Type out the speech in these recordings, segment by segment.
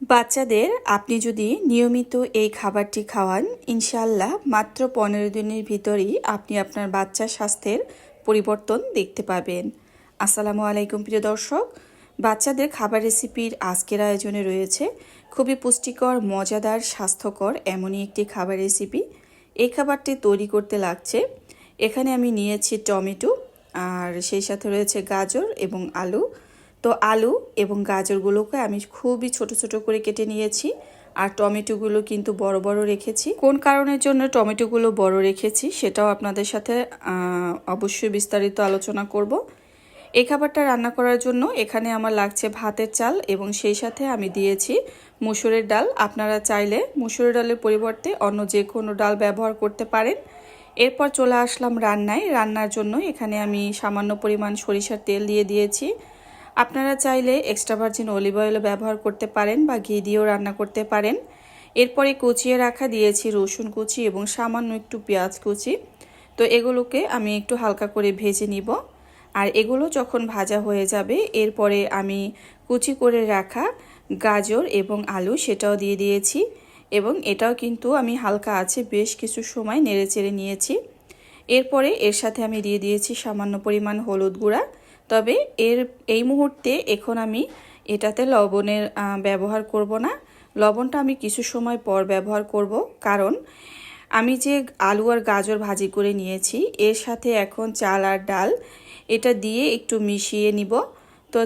বাচ্চাদের আপনি যদি নিয়মিত এই খাবারটি খাওয়ান ইনশাল্লাহ মাত্র পনেরো দিনের ভিতরেই আপনি আপনার বাচ্চার স্বাস্থ্যের পরিবর্তন দেখতে পাবেন। আসসালামু আলাইকুম প্রিয় দর্শক, বাচ্চাদের খাবার রেসিপির আজকের আয়োজনে রয়েছে খুবই পুষ্টিকর, মজাদার, স্বাস্থ্যকর এমনই একটি খাবার রেসিপি। এই খাবারটি তৈরি করতে লাগছে। এখানে আমি নিয়েছি টমেটো, আর সেই সাথে রয়েছে গাজর এবং আলু। তো আলু এবং গাজরগুলোকে আমি খুবই ছোট ছোট করে কেটে নিয়েছি। আর টমেটোগুলো কিন্তু বড় বড় রেখেছি। কোন কারণের জন্য টমেটোগুলো বড় রেখেছি সেটাও আপনাদের সাথে অবশ্যই বিস্তারিত আলোচনা করব। এই খাবারটা রান্না করার জন্য এখানে আমার লাগছে ভাতের চাল এবং সেই সাথে আমি দিয়েছি মুসুরের ডাল। আপনারা চাইলে মুসুরের ডালের পরিবর্তে অন্য যে কোনো ডাল ব্যবহার করতে পারেন। এরপর চলে আসলাম রান্নায়। রান্নার জন্য এখানে আমি সামান্য পরিমাণ সরিষার তেল দিয়ে দিয়েছি। আপনারা চাইলে এক্সট্রা ভার্জিন অলিভ অয়েলও ব্যবহার করতে পারেন বা ঘি দিয়েও রান্না করতে পারেন। এরপরে কুচিয়ে রাখা দিয়েছি রসুন কুচি এবং সামান্য একটু পেঁয়াজ কুচি। তো এগুলোকে আমি একটু হালকা করে ভেজে নিব। আর এগুলো যখন ভাজা হয়ে যাবে, এরপরে আমি কুচি করে রাখা গাজর এবং আলু সেটাও দিয়ে দিয়েছি এবং এটাও কিন্তু আমি হালকা আছে বেশ কিছু সময় নেড়ে চেড়ে নিয়েছি। এরপরে এর সাথে আমি দিয়ে দিয়েছি সামান্য পরিমাণ হলুদ গুঁড়া। তবে এর, এই মুহূর্তে এখন আমি এটাতে লবণের ব্যবহার করব না। লবণটা আমি কিছু সময় পর ব্যবহার করব, কারণ আমি যে আলু আর গাজর ভাজি করে নিয়েছি, এর সাথে এখন চাল আর ডাল এটা দিয়ে একটু মিশিয়ে নিব। তো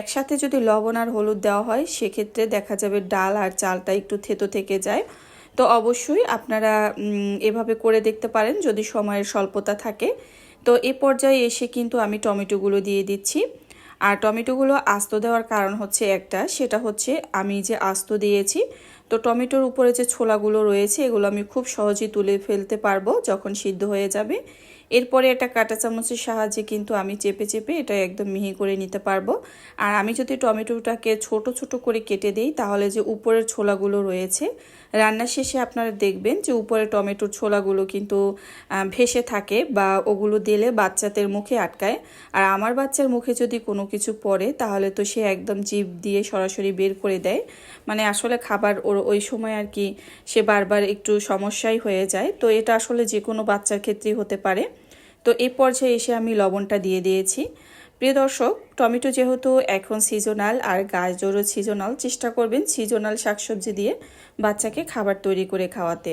একসাথে যদি লবণ আর হলুদ দেওয়া হয়, সেক্ষেত্রে দেখা যাবে ডাল আর চালটা একটু থেতো থেকে যায়। তো অবশ্যই আপনারা এভাবে করে দেখতে পারেন যদি সময়ের স্বল্পতা থাকে। তো এ পর্যায়ে এসে কিন্তু আমি টমেটোগুলো দিয়ে দিচ্ছি। আর টমেটোগুলো আস্ত দেওয়ার কারণ হচ্ছে একটা, সেটা হচ্ছে আমি যে আস্ত দিয়েছি, তো টমেটোর উপরে যে ছোলাগুলো রয়েছে, এগুলো আমি খুব সহজেই তুলে ফেলতে পারব যখন সিদ্ধ হয়ে যাবে। এরপরে এটা কাঁটা চামচের সাহায্যে কিন্তু আমি চেপে চেপে এটা একদম মিহি করে নিতে পারব। আর আমি যদি টমেটোটাকে ছোট ছোট করে কেটে দিই, তাহলে যে উপরের ছোলাগুলো রয়েছে, রান্না শেষে আপনারা দেখবেন যে উপরে টমেটোর ছোলাগুলো কিন্তু ভেসে থাকে বা ওগুলো দিলে বাচ্চাদের মুখে আটকায়। আর আমার বাচ্চার মুখে যদি কোনো কিছু পড়ে, তাহলে তো সে একদম জিভ দিয়ে সরাসরি বের করে দেয়। মানে আসলে খাবার ওর, ওই সময় আর কি সে বারবার একটু সমস্যাই হয়ে যায়। তো এটা আসলে যে কোনো বাচ্চার ক্ষেত্রেই হতে পারে। তো এই পর্যায়ে এসে আমি লবণটা দিয়ে দিয়েছি। প্রিয় দর্শক, টমেটো যেহেতু এখন সিজনাল আর গাজরও সিজনাল চেষ্টা করবেন সিজনাল শাকসবজি দিয়ে বাচ্চাকে খাবার তৈরি করে খাওয়াতে।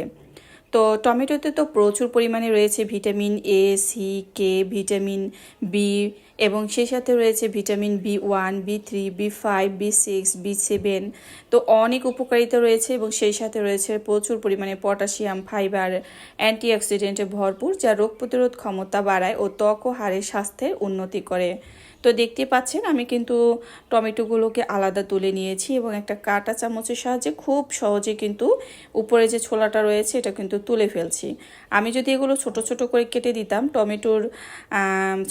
তো টমেটোতে তো প্রচুর পরিমাণে রয়েছে vitamin A C K vitamin B এবং সেই সাথে রয়েছে vitamin B one, B three, B five, B six, B seven. তো অনেক উপকারিতা রয়েছে এবং সেই সাথে রয়েছে প্রচুর পরিমাণে পটাশিয়াম, ফাইবার, অ্যান্টিঅক্সিডেন্টে ভরপুর যা রোগ প্রতিরোধ ক্ষমতা বাড়ায় ও ত্বক ও হাড়ের স্বাস্থ্যের উন্নতি করে। তো দেখতে পাচ্ছেন, আমি কিন্তু টমেটোগুলোকে আলাদা তুলে নিয়েছি এবং একটা কাটা চামচের সাহায্যে খুব সহজে কিন্তু উপরে যে ছোলাটা রয়েছে এটা কিন্তু তুলে ফেলছি। আমি যদি এগুলো ছোট ছোট করে কেটে দিতাম, টমেটোর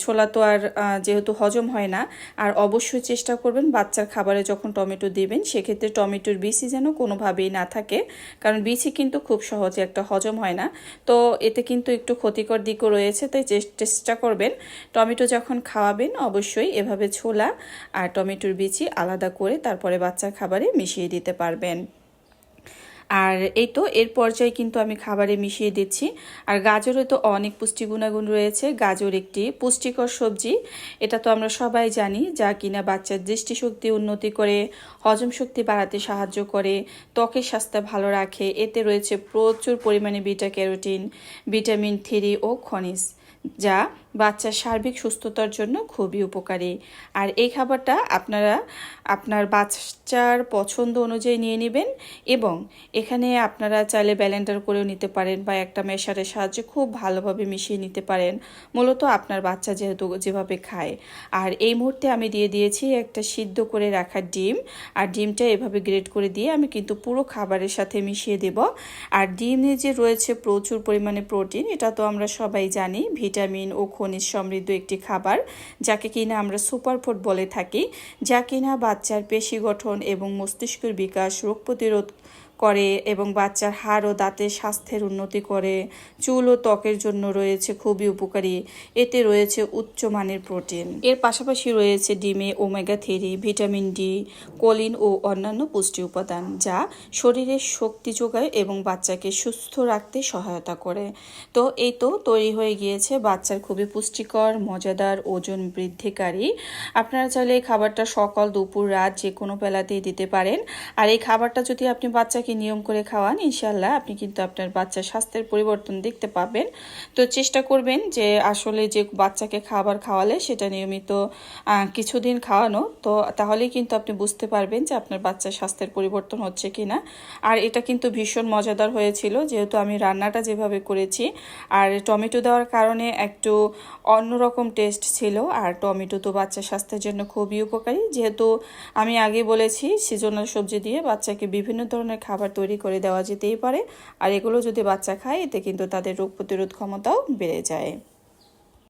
ছোলা তো আর যেহেতু হজম হয় না, আর অবশ্যই চেষ্টা করবেন বাচ্চার খাবারে যখন টমেটো দেবেন, সেক্ষেত্রে টমেটোর বিচি যেন কোনোভাবেই না থাকে, কারণ বিচি কিন্তু খুব সহজে একটা হজম হয় না। তো এতে কিন্তু একটু ক্ষতিকর দিকও রয়েছে, তাই চেষ্টা করবেন। টমেটো যখন খাওয়াবেন, অবশ্যই অবশ্যই এভাবে ছোলা আর টমেটোর বিচি আলাদা করে তারপরে বাচ্চার খাবারে মিশিয়ে দিতে পারবেন। আর এই তো, এর পর্যায়ে কিন্তু আমি খাবারে মিশিয়ে দিচ্ছি। আর গাজরে তো অনেক পুষ্টি গুণাগুণ রয়েছে। গাজর একটি পুষ্টিকর সবজি। এটা তো আমরা সবাই জানি, যা কিনা বাচ্চার দৃষ্টিশক্তি উন্নতি করে, হজম শক্তি বাড়াতে সাহায্য করে, ত্বকের স্বাস্থ্য ভালো রাখে। এতে রয়েছে প্রচুর পরিমাণে বিটা ক্যারোটিন, ভিটামিন থ্রি ও খনিজ। যা বাচ্চার সার্বিক সুস্থতার জন্য খুবই উপকারী। আর এই খাবারটা আপনারা আপনার বাচ্চার পছন্দ অনুযায়ী নিয়ে নেবেন এবং এখানে আপনারা চাইলে ব্যালেন্ডার করেও নিতে পারেন বা একটা মেশারের সাহায্যে খুব ভালোভাবে মিশিয়ে নিতে পারেন। মূলত আপনার বাচ্চা যেহেতু যেভাবে খায়। আর এই মুহূর্তে আমি দিয়ে দিয়েছি একটা সিদ্ধ করে রাখা ডিম। আর ডিমটা এভাবে গ্রেড করে দিয়ে আমি কিন্তু পুরো খাবারের সাথে মিশিয়ে দেব। আর ডিমে যে রয়েছে প্রচুর পরিমাণে প্রোটিন, এটা তো আমরা সবাই জানি, ভিটামিন ও খনিজ সমৃদ্ধ একটি খাবার, যাকে কিনা আমরা সুপারফুড বলে থাকি, যা কিনা বাচ্চার পেশি গঠন এবং মস্তিষ্কের বিকাশ রোগ প্রতিরোধ করে এবং বাচ্চার হাড় ও দাঁতের স্বাস্থ্যের উন্নতি করে। চুল ও ত্বকের জন্য রয়েছে খুবই উপকারী। এতে রয়েছে উচ্চমানের প্রোটিন। এর পাশাপাশি রয়েছে ডিমে omega three, vitamin D, choline ও অন্যান্য পুষ্টি উপাদান যা শরীরের শক্তি যোগায় এবং বাচ্চাকে সুস্থ রাখতে সহায়তা করে। তো এই তো তৈরি হয়ে গিয়েছে বাচ্চার খুবই পুষ্টিকর, মজাদার, ওজন বৃদ্ধিকারী। আপনারা চাইলে এই খাবারটা সকাল, দুপুর, রাত যে কোনো বেলাতেই দিতে পারেন। আর এই খাবারটা যদি আপনি বাচ্চাকে নিয়ম করে খাওয়ান ইনশাল্লাহ আপনি কিন্তু আপনার বাচ্চার স্বাস্থ্যের পরিবর্তন দেখতে পাবেন। তো চেষ্টা করবেন যে আসলে যে বাচ্চাকে খাবার খাওয়ালে সেটা নিয়মিত কিছুদিন খাওয়ানো। তো তাহলেই কিন্তু আপনি বুঝতে পারবেন যে আপনার বাচ্চার স্বাস্থ্যের পরিবর্তন হচ্ছে কিনা। আর এটা কিন্তু ভীষণ মজাদার হয়েছিল, যেহেতু আমি রান্নাটা যেভাবে করেছি। আর টমেটো দেওয়ার কারণে একটু অন্যরকম টেস্ট ছিল। আর টমেটো তো বাচ্চার স্বাস্থ্যের জন্য খুবই উপকারী। যেহেতু আমি আগে বলেছি, সিজনাল সবজি দিয়ে বাচ্চাকে বিভিন্ন ধরনের খাবার তৈরি করে দেওয়া যেতেই পারে। আর এগুলো যদি বাচ্চা খায়, এতে কিন্তু তাদের রোগ প্রতিরোধ ক্ষমতাও বেড়ে যায়।